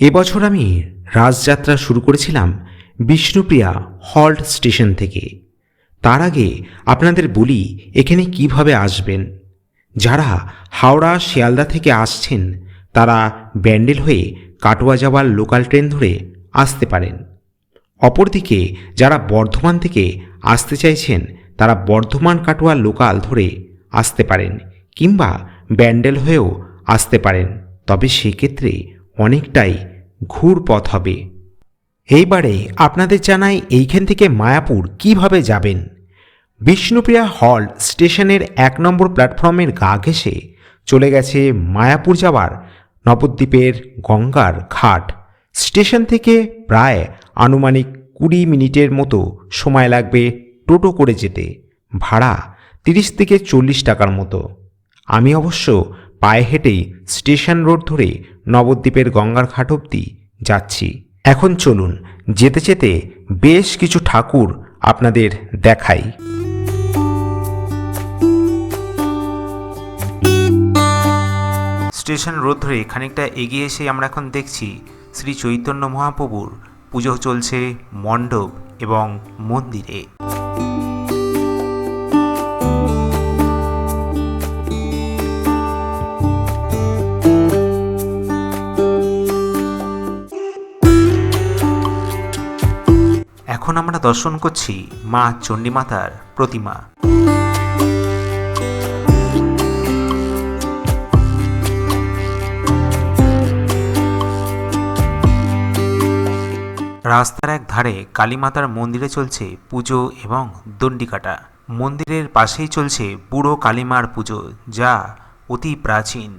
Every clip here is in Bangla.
এবছর আমি রাজযাত্রা শুরু করেছিলাম বিষ্ণুপ্রিয়া হল্ট স্টেশন থেকে। তার আগে আপনাদের বলি এখানে কীভাবে আসবেন। যারা হাওড়া, শিয়ালদা থেকে আসছেন, তারা ব্যান্ডেল হয়ে কাটোয়া যাওয়ার লোকাল ট্রেন ধরে আসতে পারেন। অপরদিকে যারা বর্ধমান থেকে আসতে চাইছেন, তারা বর্ধমান কাটোয়া লোকাল ধরে আসতে পারেন কিংবা ব্যান্ডেল হয়েও আসতে পারেন। তবে সেক্ষেত্রে অনেকটাই ঘুর পথ হবে। এইবারে আপনাদের জানাই এইখান থেকে মায়াপুর কীভাবে যাবেন। বিষ্ণুপ্রিয়া হল স্টেশনের এক নম্বর প্ল্যাটফর্মের গা ঘেঁষে চলে গেছে মায়াপুর যাওয়ার নবদ্বীপের গঙ্গার ঘাট। স্টেশন থেকে প্রায় আনুমানিক কুড়ি মিনিটের মতো সময় লাগবে টোটো করে যেতে। ভাড়া তিরিশ থেকে চল্লিশ টাকার মতো। আমি অবশ্য পায়ে হেঁটেই স্টেশন রোড ধরে নবদ্বীপের গঙ্গার ঘাট অবধি যাচ্ছি। এখন চলুন, যেতে যেতে বেশ কিছু ঠাকুর আপনাদের দেখাই। স্টেশন রোড ধরে খানিকটা এগিয়ে এসে আমরা এখন দেখছি শ্রী চৈতন্য মহাপ্রভুর পুজো চলছে মণ্ডপ এবং মন্দিরে। এখন আমরা দর্শন করছি মা চণ্ডীমাতার প্রতিমা। রাস্তার এক ধারে কালীমাতার মন্দিরে চলছে পুজো এবং দণ্ডিকাটা। মন্দিরের পাশেই চলছে বুড়ো কালীমার পুজো, যা অতি প্রাচীন।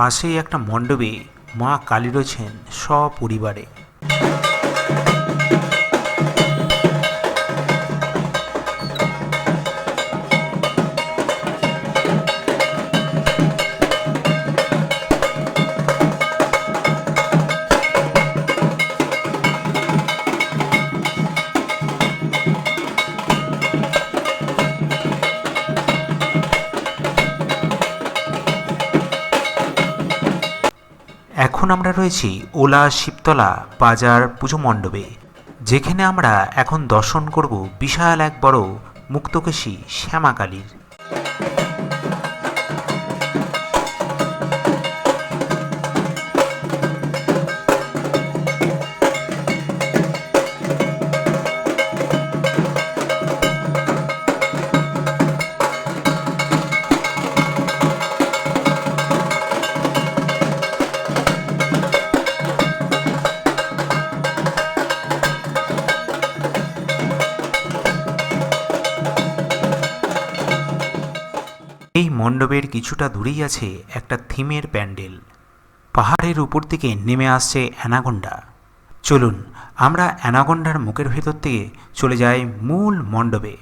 পাশেই একটা মণ্ডপে মা কালী রয়েছেন সপরিবারে। রয়েছি ওলা শিবতলা বাজার পুজো মণ্ডপে, যেখানে আমরা এখন দর্শন করব বিশাল এক বড় মুক্তকেশী শ্যামাকালীর। এই মণ্ডপের কিছুটা দূরেই আছে একটা থিমের প্যান্ডেল। পাহাড়ের উপর থেকে নেমে আসছে অ্যানাগন্ডা। চলুন, আমরা অ্যানাগোন্ডার মুখের ভেতর থেকে চলে যাই মূল মণ্ডপে।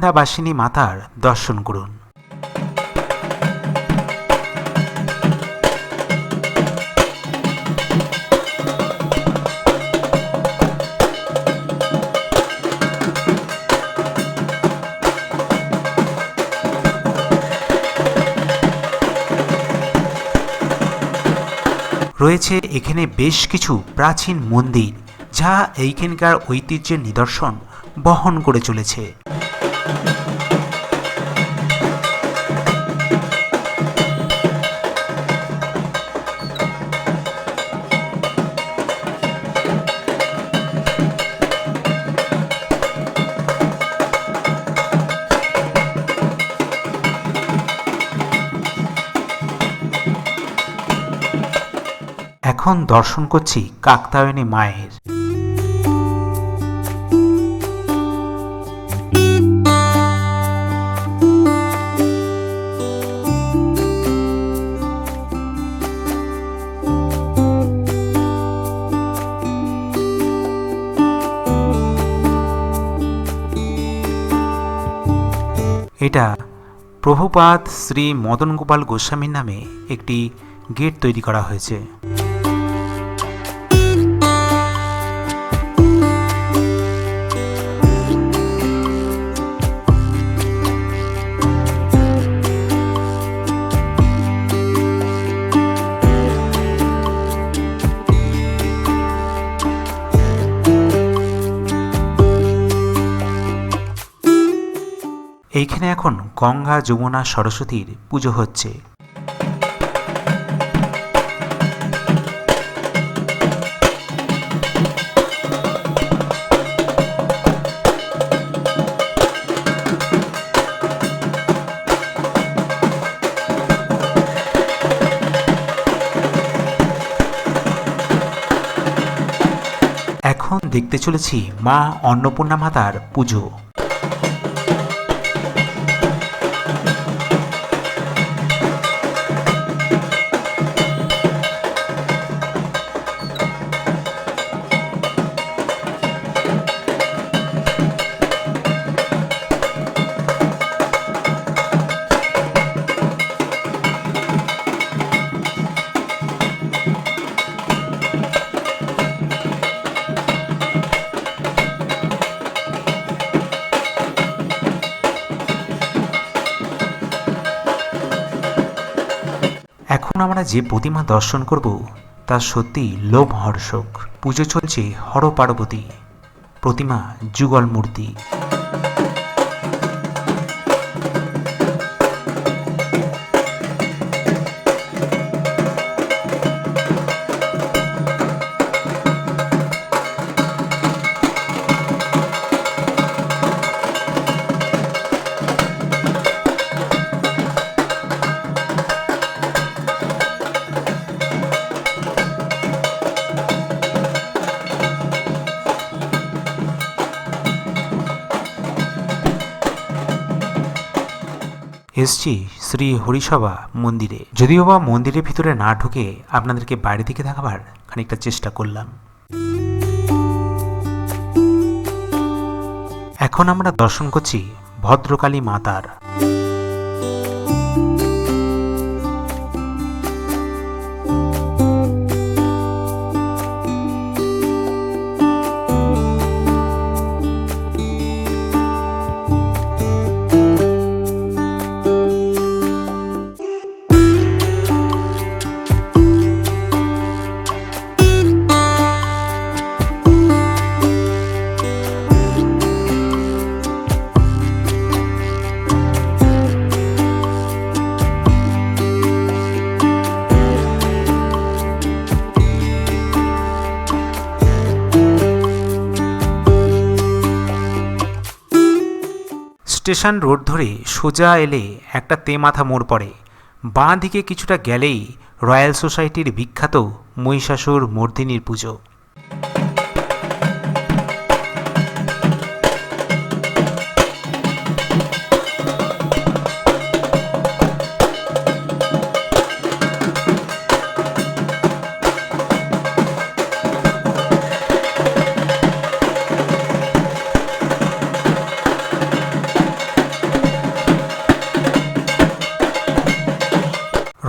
বৃন্দাবাসিনী মাতার দর্শন করুন। রয়েছে এখানে বেশ কিছু প্রাচীন মন্দির, যা এইখানকার ঐতিহ্যের নিদর্শন বহন করে চলেছে। এখন দর্শন করছি কাকতায়নী মায়ের। এটা প্রভুপাদ শ্রী মদন গোপাল গোস্বামীর নামে একটি গেট তৈরি করা হয়েছে। এইখানে এখন গঙ্গা যমুনা সরস্বতীর পুজো হচ্ছে। এখন দেখতে চলেছি মা অন্নপূর্ণা মাতার পুজো। আমরা যে প্রতিমা দর্শন করব, তা সত্যি লোমহর্ষক পুজো চলছে হর পার্বতী প্রতিমা যুগল মূর্তি এসছি শ্রী হরিসভা মন্দিরে। যদিও বা মন্দিরের ভিতরে না ঢুকে আপনাদেরকে বাইরে থেকে দেখাবার খানিকটা চেষ্টা করলাম। এখন আমরা দর্শন করছি ভদ্রকালী মাতার স্টেশন রোড ধরে সোজা এলে একটা তেমাথা মোড় পড়ে। বাঁ দিকে কিছুটা গেলেই রয়্যাল সোসাইটির বিখ্যাত মহিষাসুর মর্দিনীর পুজো।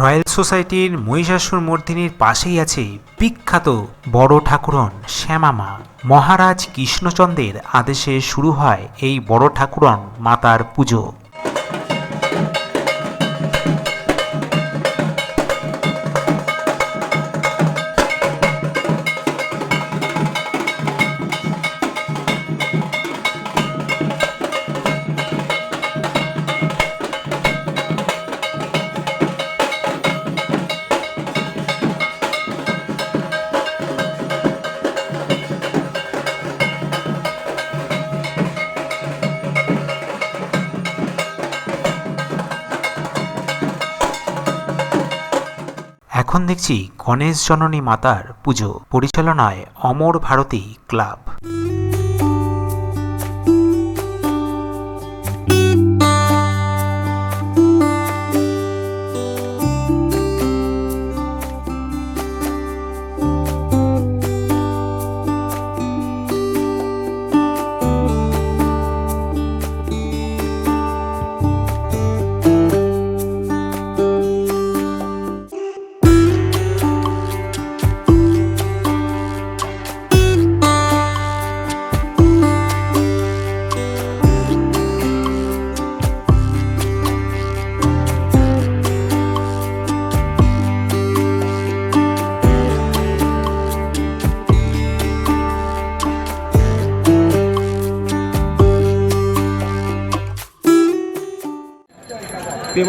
রয়্যাল সোসাইটির মহিষাসুর মর্দিনীর পাশেই আছে বিখ্যাত বড় ঠাকুরন শ্যামামা। মহারাজ কৃষ্ণচন্দ্রের আদেশে শুরু হয় এই বড় ঠাকুরন মাতার পুজো। দেখছি গণেশ জননী মাতার পুজো পরিচালনায় অমর ভারতী ক্লাব।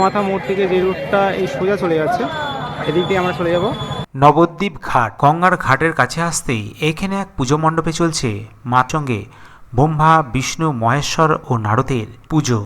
তেমাথা মোড় থেকে যে রুটটা এই সোজা চলে যাচ্ছে, এদিক দিয়ে আমরা চলে যাব। নবদ্বীপ ঘাট, গঙ্গার ঘাটের কাছে আসতেই এখানে এক পুজো মণ্ডপে চলছে মাচঙ্গে ব্রহ্মা, বিষ্ণু, মহেশ্বর ও নারদের পুজো।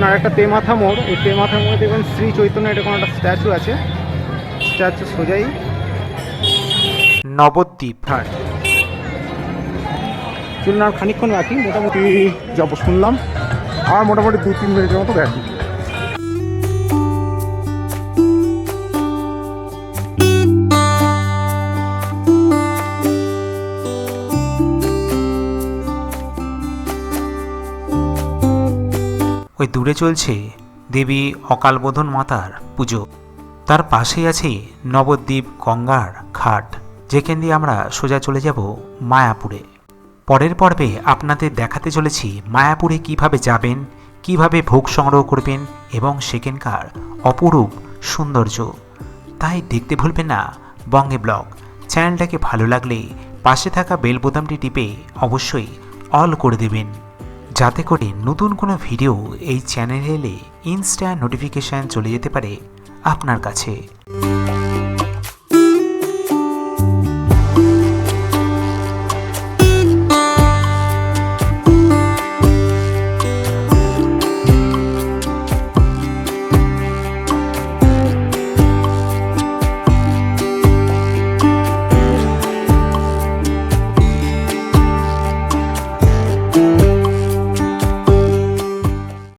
পাচ্ছেন আর একটা তেমাথা মোড়। এই তেমাথা মোড়ে দেখবেন শ্রী চৈতন্য এটা কোনো একটা স্ট্যাচু আছে। স্ট্যাচু সোজাই। নবদ্বীপ। হ্যাঁ। চলুন আর খানিকক্ষণ বাকি মোটামুটি যাব শুনলাম। আর মোটামুটি দু তিন মিনিটের মতো বাকি ওই দূরে চলছে দেবী অকালবোধন মাতার পুজো। তার পাশেই আছে নবদ্বীপ গঙ্গার ঘাট, যেখান দিয়ে আমরা সোজা চলে যাব মায়াপুরে। পরের পর্বে আপনাদের দেখাতে চলেছি মায়াপুরে কীভাবে যাবেন, কীভাবে ভোগ সংগ্রহ করবেন এবং সেখানকার অপরূপ সৌন্দর্য। তাই দেখতে ভুলবেন না বঙ্গে ব্লগ। চ্যানেলটাকে ভালো লাগলে পাশে থাকা বেল বোতামটি টিপে অবশ্যই অল করে দেবেন। যাতে করে নতুন কোনো ভিডিও এই চ্যানেলে ইনস্টা নোটিফিকেশান চলে যেতে পারে আপনার কাছে।